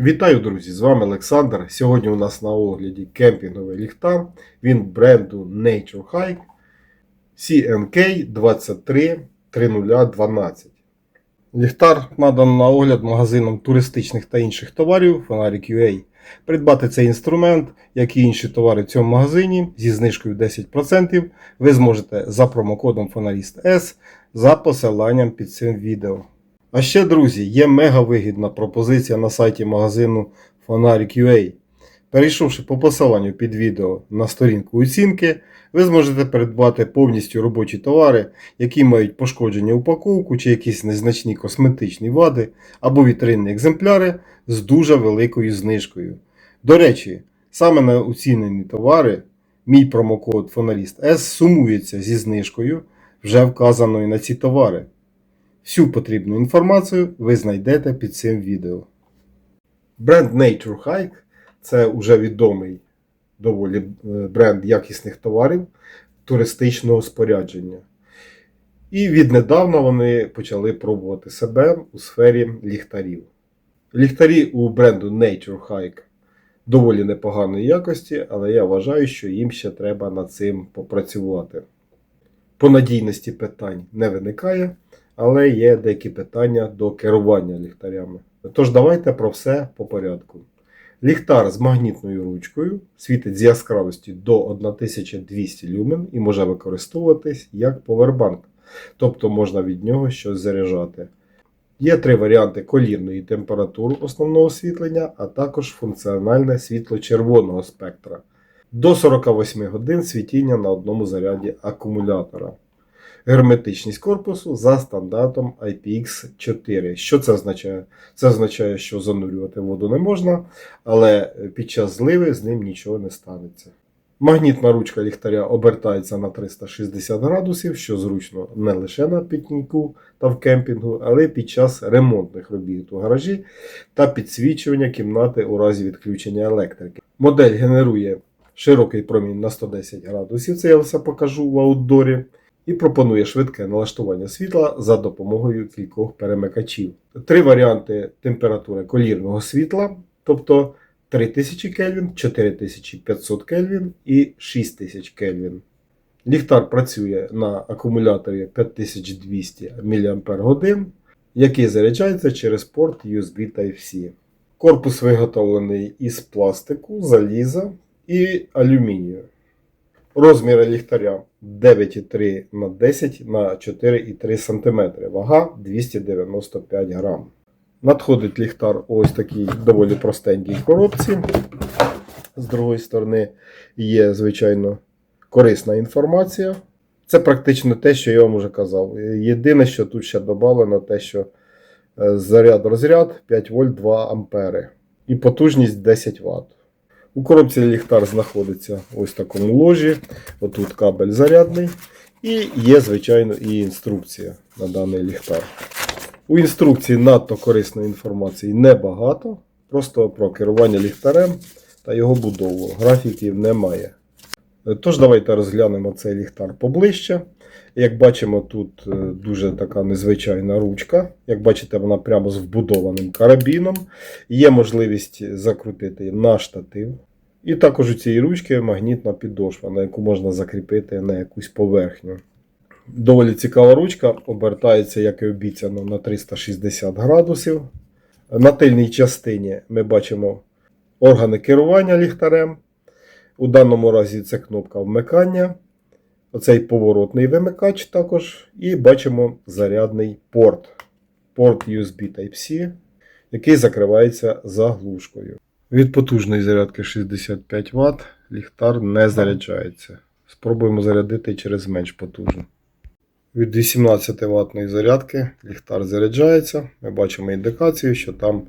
Вітаю, друзі! З вами Олександр. Сьогодні у нас на огляді кемпінговий ліхтар. Він бренду Nature Hike CNK 233012. Ліхтар надано на огляд магазином туристичних та інших товарів Фонарик UA. Придбати цей інструмент, як і інші товари в цьому магазині зі знижкою 10% ви зможете за промокодом Фонаріст S за посиланням під цим відео. А ще, друзі, є мега вигідна пропозиція на сайті магазину Фонарик.ua. Перейшовши по посиланню під відео на сторінку оцінки, ви зможете придбати повністю робочі товари, які мають пошкодження упаковку чи якісь незначні косметичні вади або вітринні екземпляри з дуже великою знижкою. До речі, саме на оцінені товари мій промокод Фонаріст S сумується зі знижкою, вже вказаною на ці товари. Всю потрібну інформацію ви знайдете під цим відео. Бренд Nature Hike це вже відомий доволі е, бренд якісних товарів туристичного спорядження. І віднедавна вони почали пробувати себе у сфері ліхтарів. Ліхтарі у бренду Nature Hike доволі непоганої якості, але я вважаю, що їм ще треба над цим попрацювати. По надійності питань не виникає але є деякі питання до керування ліхтарями. Тож давайте про все по порядку. Ліхтар з магнітною ручкою світить з яскравості до 1200 люмен і може використовуватись як повербанк, тобто можна від нього щось заряджати. Є три варіанти колірної температури основного освітлення, а також функціональне світло червоного спектра. До 48 годин світіння на одному заряді акумулятора герметичність корпусу за стандартом IPX4. Що це означає? Це означає, що занурювати воду не можна, але під час зливи з ним нічого не станеться. Магнітна ручка ліхтаря обертається на 360 градусів, що зручно не лише на пікніку та в кемпінгу, але й під час ремонтних робіт у гаражі та підсвічування кімнати у разі відключення електрики. Модель генерує широкий промінь на 110 градусів, це я все покажу в аутдорі і пропонує швидке налаштування світла за допомогою кількох перемикачів. Три варіанти температури колірного світла, тобто 3000 Кельвін, 4500 Кельвін і 6000 Кельвін. Ліхтар працює на акумуляторі 5200 мАч, який заряджається через порт USB Type-C. Корпус виготовлений із пластику, заліза і алюмінію. Розміри ліхтаря 9,3 на 10 на 4,3 см, вага 295 грам. Надходить ліхтар ось такій доволі простенькій коробці. З другої сторони є, звичайно, корисна інформація. Це практично те, що я вам вже казав. Єдине, що тут ще додано, те, що е, заряд розряд 5 вольт 2 ампери і потужність 10 Вт. У коробці ліхтар знаходиться ось в такому ложі. Отут кабель зарядний. І є, звичайно, і інструкція на даний ліхтар. У інструкції надто корисної інформації небагато. Просто про керування ліхтарем та його будову. Графіків немає. Тож, давайте розглянемо цей ліхтар поближче. Як бачимо, тут е, дуже така незвичайна ручка. Як бачите, вона прямо з вбудованим карабіном. Є можливість закрутити на штатив. І також у цієї ручки магнітна підошва, на яку можна закріпити на якусь поверхню. Доволі цікава ручка, обертається, як і обіцяно, на 360 градусів. На тильній частині ми бачимо органи керування ліхтарем. У даному разі це кнопка вмикання. Оцей поворотний вимикач також. І бачимо зарядний порт. Порт USB Type-C, який закривається заглушкою. Від потужної зарядки 65 Вт ліхтар не заряджається. Спробуємо зарядити через менш потужну. Від 18 ватної зарядки ліхтар заряджається. Ми бачимо індикацію, що там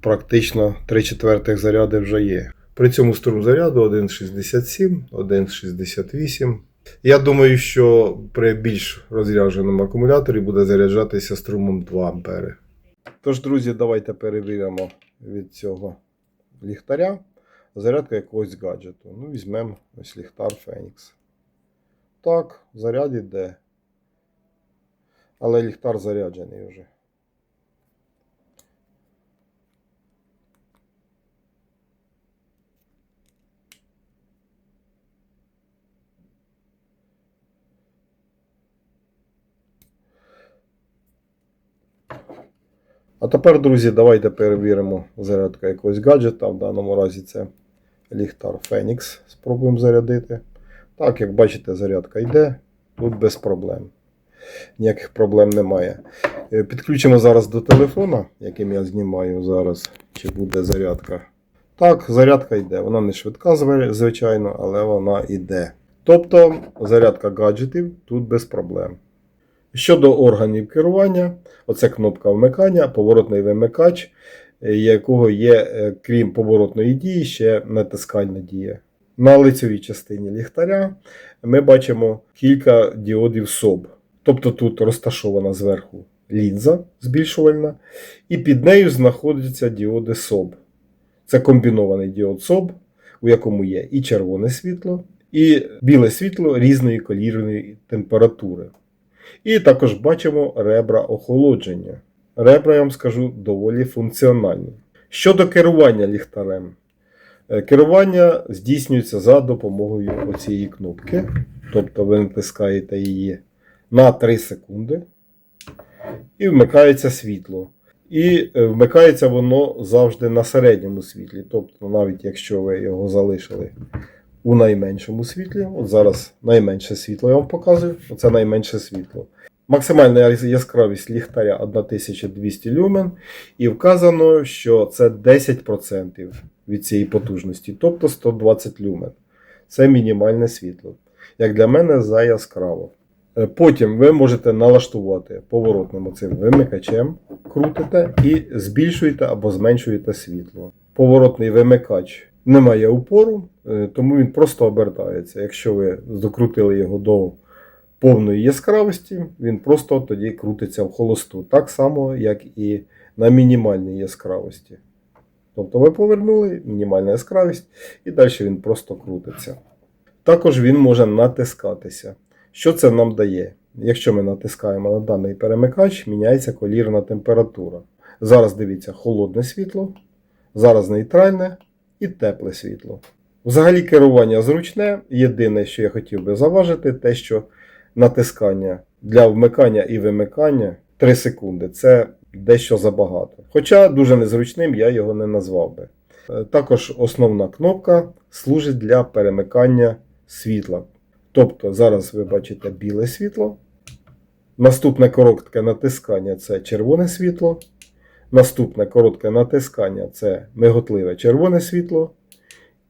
практично 3 четвертих заряди вже є. При цьому струм заряду 1,67, 1,68. Я думаю, що при більш розрядженому акумуляторі буде заряджатися струмом 2 А. Тож, друзі, давайте перевіримо від цього ліхтаря зарядка якогось гаджету. Ну, візьмемо ось ліхтар Phoenix. Так, заряд іде. Але ліхтар заряджений вже. А тепер, друзі, давайте перевіримо зарядку якогось гаджета. В даному разі це ліхтар Phoenix. Спробуємо зарядити. Так, як бачите, зарядка йде. Тут без проблем. Ніяких проблем немає. Е, Підключимо зараз до телефона, яким я знімаю зараз, чи буде зарядка. Так, зарядка йде. Вона не швидка, звичайно, але вона йде. Тобто зарядка гаджетів тут без проблем. Щодо органів керування, оце кнопка вмикання, поворотний вимикач, е, якого є, е, крім поворотної дії, ще натискальна дія. На лицевій частині ліхтаря ми бачимо кілька діодів СОБ. Тобто тут розташована зверху лінза збільшувальна, і під нею знаходяться діоди СОБ. Це комбінований діод СОБ, у якому є і червоне світло, і біле світло різної колірної температури. І також бачимо ребра охолодження. Ребра, я вам скажу, доволі функціональні. Щодо керування ліхтарем, Е, керування здійснюється за допомогою цієї кнопки. Тобто ви натискаєте її на 3 секунди і вмикається світло. І е, вмикається воно завжди на середньому світлі. Тобто, навіть якщо ви його залишили у найменшому світлі, от зараз найменше світло я вам показую, оце найменше світло. Максимальна яскравість ліхтаря 1200 люмен, і вказано, що це 10% від цієї потужності, тобто 120 люмен. Це мінімальне світло. Як для мене, за яскраво. Е, Потім ви можете налаштувати поворотним оцим вимикачем, крутите і збільшуєте або зменшуєте світло. Поворотний вимикач не має упору, е, тому він просто обертається. Якщо ви докрутили його до повної яскравості, він просто тоді крутиться в холосту. Так само, як і на мінімальній яскравості. Тобто ви повернули мінімальна яскравість, і далі він просто крутиться. Також він може натискатися. Що це нам дає? Якщо ми натискаємо на даний перемикач, міняється колірна температура. Зараз дивіться холодне світло, зараз нейтральне і тепле світло. Взагалі керування зручне. Єдине, що я хотів би заважити, те, що натискання для вмикання і вимикання 3 секунди це дещо забагато. Хоча дуже незручним я його не назвав би. Е, Також основна кнопка служить для перемикання світла. Тобто зараз ви бачите біле світло. Наступне коротке натискання це червоне світло. Наступне коротке натискання це миготливе червоне світло.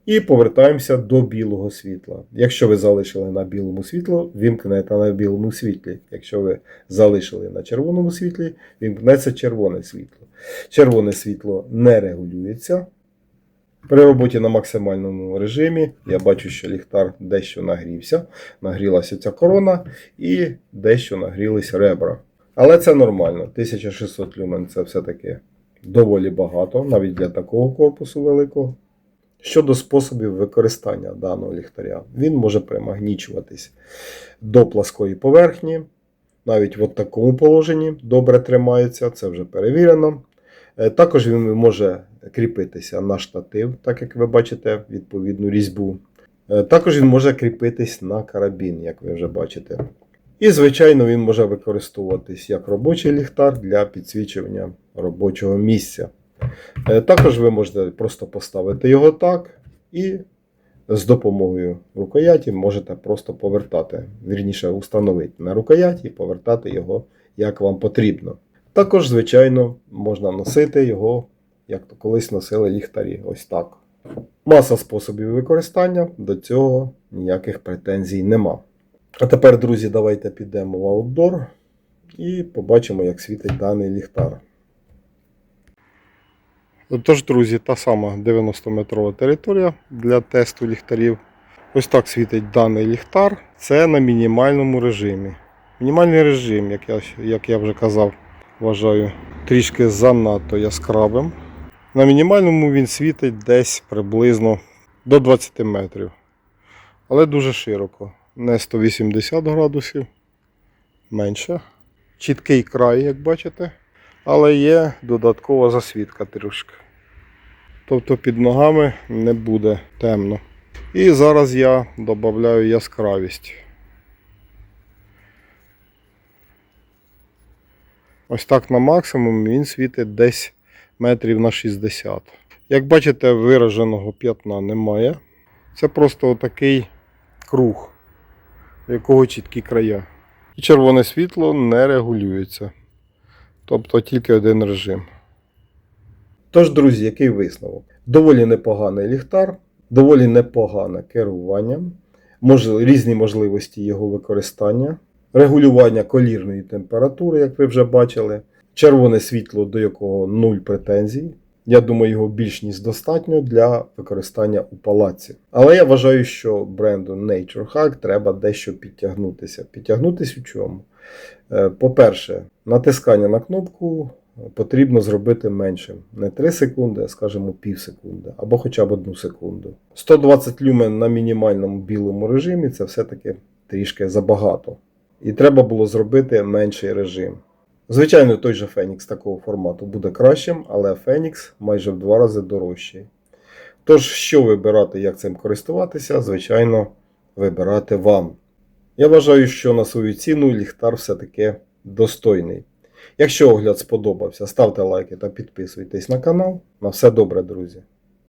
І повертаємося до білого світла. Якщо ви залишили на білому світло, вімкнете на білому світлі. Якщо ви залишили на червоному світлі, вімкнеться червоне світло. Червоне світло не регулюється. При роботі на максимальному режимі я бачу, що ліхтар дещо нагрівся, нагрілася ця корона і дещо нагрілись ребра. Але це нормально. 1600 люмен це все-таки доволі багато, навіть для такого корпусу великого. Щодо способів використання даного ліхтаря, він може примагнічуватись до пласкої поверхні, навіть в такому положенні добре тримається, це вже перевірено. Е, Також він може кріпитися на штатив, так як ви бачите, відповідну різьбу. Е, Також він може кріпитись на карабін, як ви вже бачите. І, звичайно, він може використовуватись як робочий ліхтар для підсвічування робочого місця. Е, Також ви можете просто поставити його так і з допомогою рукояті можете просто повертати, вірніше, установити на рукояті і повертати його як вам потрібно. Також, звичайно, можна носити його, як то колись носили ліхтарі. Ось так. Маса способів використання, до цього ніяких претензій нема. А тепер, друзі, давайте підемо в аутдор і побачимо, як світить даний ліхтар. Тож, друзі, та сама 90-метрова територія для тесту ліхтарів. Ось так світить даний ліхтар. Це на мінімальному режимі. Мінімальний режим, як я, як я вже казав, вважаю трішки занадто яскравим. На мінімальному він світить десь приблизно до 20 метрів. Але дуже широко. Не 180 градусів, менше. Чіткий край, як бачите. Але є додаткова засвітка трішки. Тобто під ногами не буде темно. І зараз я додаю яскравість. Ось так на максимум він світить десь метрів на 60. Як бачите, вираженого п'ятна немає. Це просто отакий круг, якого чіткі края. І червоне світло не регулюється. Тобто тільки один режим. Тож, друзі, який висновок? Доволі непоганий ліхтар, доволі непогане керування, мож... різні можливості його використання, регулювання колірної температури, як ви вже бачили, червоне світло, до якого нуль претензій. Я думаю, його більш ніж достатньо для використання у палаці. Але я вважаю, що бренду Nature Hack треба дещо підтягнутися. Підтягнутися у чому? Е, По-перше, натискання на кнопку потрібно зробити меншим. Не 3 секунди, а скажімо пів секунди, або хоча б 1 секунду. 120 люмен на мінімальному білому режимі це все-таки трішки забагато. І треба було зробити менший режим. Звичайно, той же Фенікс такого формату буде кращим, але Фенікс майже в два рази дорожчий. Тож, що вибирати, як цим користуватися, звичайно, вибирати вам. Я вважаю, що на свою ціну ліхтар все-таки достойний. Якщо огляд сподобався, ставте лайки та підписуйтесь на канал. На все добре, друзі!